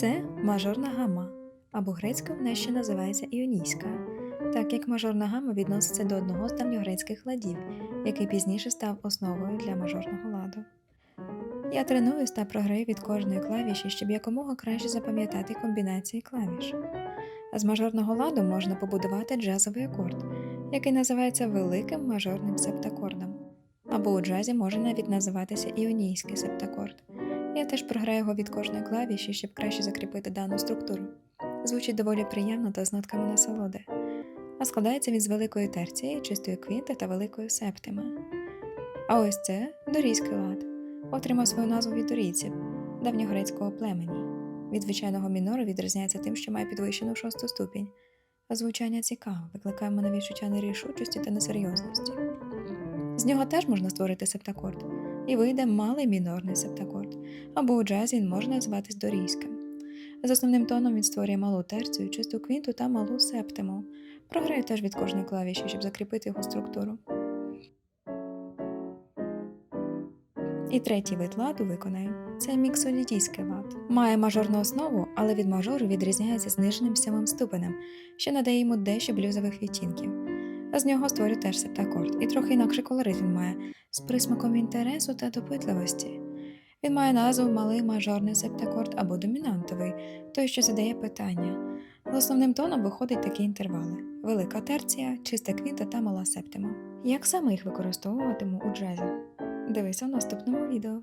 Це мажорна гама, або грецькою вона ще називається іонійська, так як мажорна гама відноситься до одного з давньогрецьких ладів, який пізніше став основою для мажорного ладу. Я тренуюсь та програю від кожної клавіші, щоб якомога краще запам'ятати комбінації клавіш. А з мажорного ладу можна побудувати джазовий акорд, який називається великим мажорним септакордом. Або у джазі може навіть називатися іонійський септакорд. Я теж програю його від кожної клавіші, щоб краще закріпити дану структуру. Звучить доволі приємно та з нотками насолоди. А складається він з великої терції, чистої квінти та великої септими. А ось це дорійський лад. Отримав свою назву від дорійців, давньогрецького племені. Від звичайного мінору відрізняється тим, що має підвищену шосту ступінь, а звучання цікаве, викликає мене відчуття нерішучості та несерйозності. З нього теж можна створити септакорд, і вийде малий мінорний септакорд, або у джазі він може називатись дорійським. З основним тоном він створює малу терцію, чисту квінту та малу септиму. Програю теж від кожної клавіші, щоб закріпити його структуру. І третій вид ладу виконаю. Це міксолідійський лад. Має мажорну основу, але від мажору відрізняється зниженим сьомим ступенем, що надає йому дещо блюзових відтінків. З нього створю теж септакорд, і трохи інакший колорит він має з присмаком інтересу та допитливості. Він має назву малий мажорний септакорд або домінантовий, той, що задає питання. Основним тоном виходять такі інтервали: велика терція, чиста квінта та мала септима. Як саме їх використовуватиму у джазі? Дивися в наступному відео.